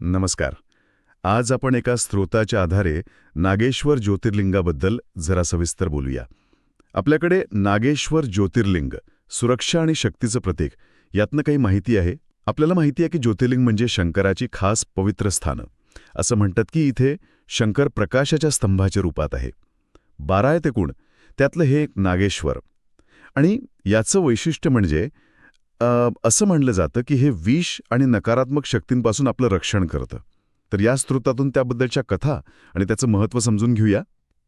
नमस्कार. आज आपण एका स्रोताच्या आधारे नागेश्वर ज्योतिर्लिंगाबद्दल जरा सविस्तर बोलूया. आपल्याकडे नागेश्वर ज्योतिर्लिंग सुरक्षा आणि शक्तीचं प्रतीक यातनं काही माहिती आहे? आपल्याला माहिती आहे की ज्योतिर्लिंग म्हणजे शंकराची खास पवित्र स्थानं. असं म्हणतात की इथे शंकर प्रकाशाच्या स्तंभाच्या रूपात आहे. बारा आहे ते त्यातलं हे एक नागेश्वर. आणि याचं वैशिष्ट्य म्हणजे असं म्हणलं जातं की हे विष आणि नकारात्मक शक्तींपासून आपलं रक्षण करतं. तर या स्रोतातून त्याबद्दलच्या कथा आणि त्याचं महत्त्व समजून घेऊया.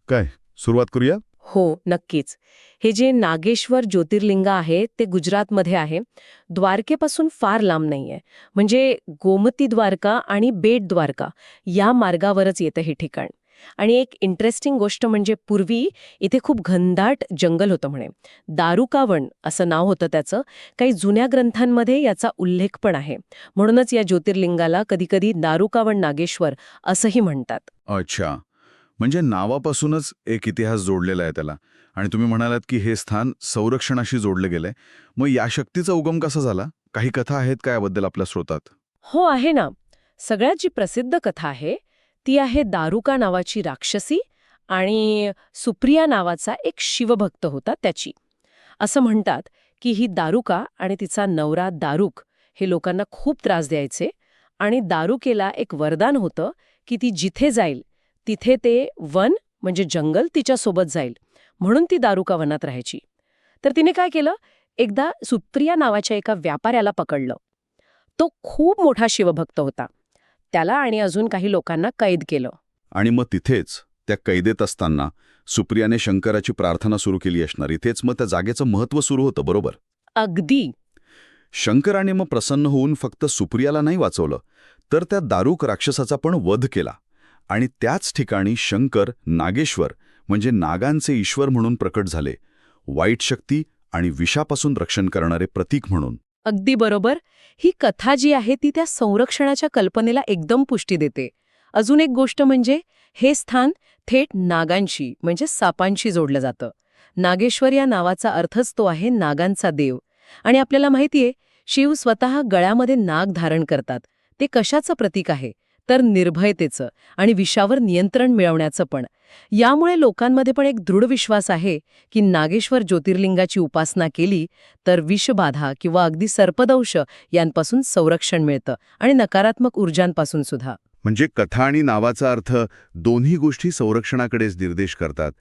काय? सुरुवात करूया? हो नक्कीच. हे जे नागेश्वर ज्योतिर्लिंग आहे ते गुजरातमध्ये आहे. द्वारकेपासून फार लांब नाहीये. म्हणजे गोमती द्वारका आणि बेट द्वारका या मार्गावरच येतं हे ठिकाण. आणि एक इंटरेस्टिंग गोष्ट म्हणजे पूर्वी इथे खूप घनदाट जंगल होतं म्हणे. दारुकावण असं नाव होतं त्याचं. काही जुन्या ग्रंथांमध्ये याचा उल्लेख पण आहे. म्हणूनच या ज्योतिर्लिंगाला कधीकधी दारुकावण नागेश्वर असंही म्हणतात. अच्छा. म्हणजे नावापासूनच एक इतिहास जोडलेला आहे त्याला. आणि तुम्ही म्हणालात की हे स्थान संरक्षणाशी जोडलं गेलंय. मग या शक्तीचा उगम कसा झाला? काही कथा आहेत का याबद्दल आपल्या स्रोतात? हो आहे ना. सगळ्यात जी प्रसिद्ध कथा आहे ती आहे दारुका नावाची राक्षसी आणि सुप्रिया नावाचा एक शिवभक्त होता त्याची. असं म्हणतात की ही दारुका आणि तिचा नवरा दारुक हे लोकांना खूप त्रास द्यायचे आणि दारुकेला एक वरदान होतं की ती जिथे जाईल तिथे ते वन म्हणजे जंगल तिच्यासोबत जाईल. म्हणून ती दारुका वनात राहायची. तर तिने काय केलं? एकदा सुप्रिया नावाच्या एका व्यापाऱ्याला पकडलं. तो खूप मोठा शिवभक्त होता. त्याला आणि अजून काही लोकांना कैद केलं. आणि मग तिथेच त्या कैदेत असताना सुप्रियाने शंकराची प्रार्थना सुरू केली असणार. इथेच मग त्या जागेचं महत्त्व सुरू होतं बरोबर? अगदी. शंकराने मग प्रसन्न होऊन फक्त सुप्रियाला नाही वाचवलं तर त्या दारुक राक्षसाचा पण वध केला. आणि त्याच ठिकाणी शंकर नागेश्वर म्हणजे नागांचे ईश्वर म्हणून प्रकट झाले वाईट शक्ती आणि विषापासून रक्षण करणारे प्रतीक म्हणून. अगदी बरोबर. ही कथा जी आहे ती त्या संरक्षणाच्या कल्पनेला एकदम पुष्टी देते. अजून एक गोष्ट म्हणजे हे स्थान थेट नागांशी म्हणजे सापांशी जोडलं जातं. नागेश्वर या नावाचा अर्थच तो आहे नागांचा देव. आणि आपल्याला माहितीये शिव स्वतः गळ्यामध्ये नाग धारण करतात. ते कशाचं प्रतीक आहे? तर निर्भयतेचं आणि विषावर नियंत्रण मिळवण्याचं पण. यामुळे लोकांमध्ये पण एक दृढ विश्वास आहे की नागेश्वर ज्योतिर्लिंगाची उपासना केली तर विषबाधा किंवा अगदी सर्पदंश यांपासून संरक्षण मिळतं आणि नकारात्मक ऊर्जांपासून सुद्धा. म्हणजे कथा आणि नावाचा अर्थ दोन्ही गोष्टी संरक्षणाकडेच निर्देश करतात.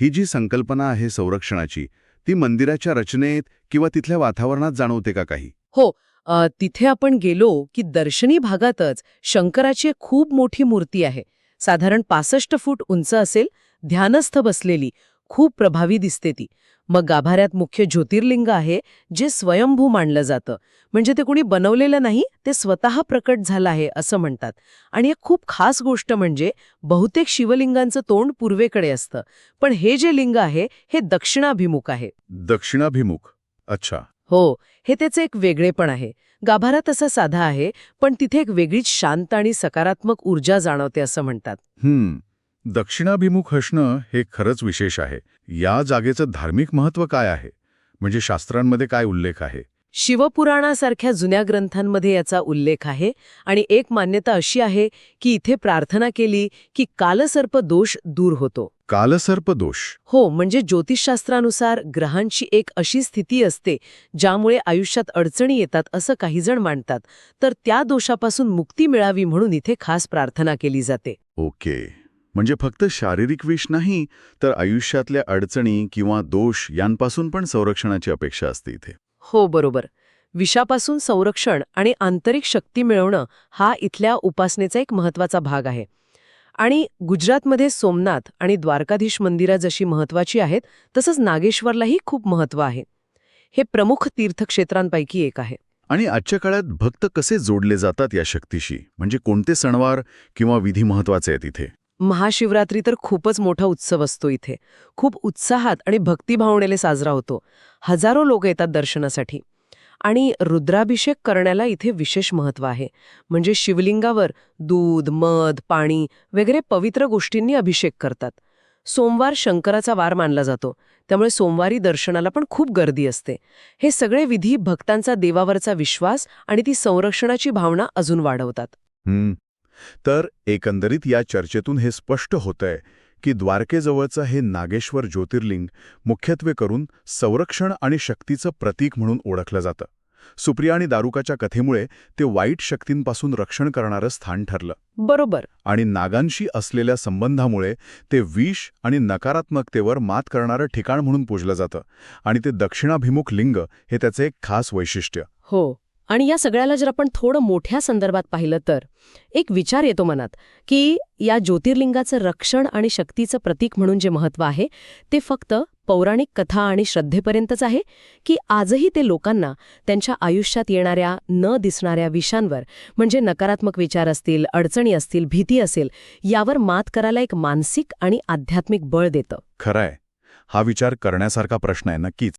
ही जी संकल्पना आहे संरक्षणाची ती मंदिराच्या रचनेत किंवा तिथल्या वातावरणात जाणवते का काही? हो तिथे आपण गेलो की दर्शनी भागातच शंकराची एक खूप मोठी मूर्ती आहे. साधारण पासष्ट फूट उंच असेल ध्यानस्थ बसलेली खूप प्रभावी दिसते ती. मग गाभाऱ्यात मुख्य ज्योतिर्लिंग आहे जे स्वयंभू मानलं जातं. म्हणजे ते कोणी बनवलेलं नाही ते स्वतः प्रकट झालं आहे असं म्हणतात. आणि एक खूप खास गोष्ट म्हणजे बहुतेक शिवलिंगांचं तोंड पूर्वेकडे असतं. पण हे जे लिंग आहे हे दक्षिणाभिमुख आहे. दक्षिणाभिमुख. अच्छा. हो हे त्याचे एक वेगळेपण आहे. गाभारा तसा साधा आहे पण तिथे एक वेगळीच शांत आणि सकारात्मक ऊर्जा जाणवते असं म्हणतात. हम्म. दक्षिणाभिमुख असणं हे खरंच विशेष आहे. या जागेचं धार्मिक महत्त्व काय आहे? म्हणजे शास्त्रांमध्ये काय उल्लेख आहे? शिवपुराणासारख्या जुन्या ग्रंथांमध्ये याचा उल्लेख आहे आणि एक मान्यता अशी आहे की इथे प्रार्थना केली की कालसर्प दोष दूर होतो. कालसर्प दोष. हो म्हणजे ज्योतिषशास्त्रानुसार ग्रहांची एक अशी स्थिती असते ज्यामुळे आयुष्यात अडचणी येतात असं काही जण मानतात. तर त्या दोषापासून मुक्ती मिळावी म्हणून इथे खास प्रार्थना केली जाते. ओके. म्हणजे फक्त शारीरिक विष नाही तर आयुष्यातल्या अडचणी किंवा दोष यांपासून पण संरक्षणाची अपेक्षा असते इथे. हो बरोबर. विषापासून संरक्षण आणि आंतरिक शक्ती मिळवणं हा इथल्या उपासनेचा एक महत्त्वाचा भाग आहे. आणि गुजरातमध्ये सोमनाथ आणि द्वारकाधीश मंदिरं जशी महत्वाची आहेत तसंच नागेश्वरलाही खूप महत्त्व आहे. हे प्रमुख तीर्थक्षेत्रांपैकी एक आहे. आणि आजच्या काळात भक्त कसे जोडले जातात या शक्तीशी? म्हणजे कोणते सणवार किंवा विधी महत्त्वाचे आहेत इथे? महाशिवरात्री तर खूपच मोठा उत्सव असतो इथे. खूप उत्साहात आणि भक्तिभावनेने साजरा होतो. हजारो लोक येतात दर्शनासाठी. आणि रुद्राभिषेक करण्याला इथे विशेष महत्त्व आहे. म्हणजे शिवलिंगावर दूध मध पाणी वगैरे पवित्र गोष्टींनी अभिषेक करतात. सोमवार शंकराचा वार मानला जातो. त्यामुळे सोमवारी दर्शनाला पण खूप गर्दी असते. हे सगळे विधी भक्तांचा देवावरचा विश्वास आणि ती संरक्षणाची भावना अजून वाढवतात. तर एकंदरीत या चर्चेतून हे स्पष्ट होतंय की द्वारकेजवळचं हे नागेश्वर ज्योतिर्लिंग मुख्यत्वे करून संरक्षण आणि शक्तीचं प्रतीक म्हणून ओळखलं जातं. सुप्रिया आणि दारुकाच्या कथेमुळे ते वाईट शक्तींपासून रक्षण करणारं स्थान ठरलं. बरोबर. आणि नागांशी असलेल्या संबंधामुळे ते विष आणि नकारात्मकतेवर मात करणारं ठिकाण म्हणून पूजलं जातं. आणि ते दक्षिणाभिमुख लिंग हे त्याचे एक खास वैशिष्ट्य. हो. आणि या सगळ्याला जर आपण थोडं मोठ्या संदर्भात पाहिलं तर एक विचार येतो मनात की या ज्योतिर्लिंगाचं रक्षण आणि शक्तीचं प्रतीक म्हणून जे महत्त्व आहे ते फक्त पौराणिक कथा आणि श्रद्धेपर्यंतच आहे की आजही ते लोकांना त्यांच्या आयुष्यात येणाऱ्या न दिसणाऱ्या विषांवर म्हणजे नकारात्मक विचार असतील अडचणी असतील भीती असेल यावर मात करायला एक मानसिक आणि आध्यात्मिक बळ देतं? खरंय. हा विचार करण्यासारखा प्रश्न आहे नक्कीच.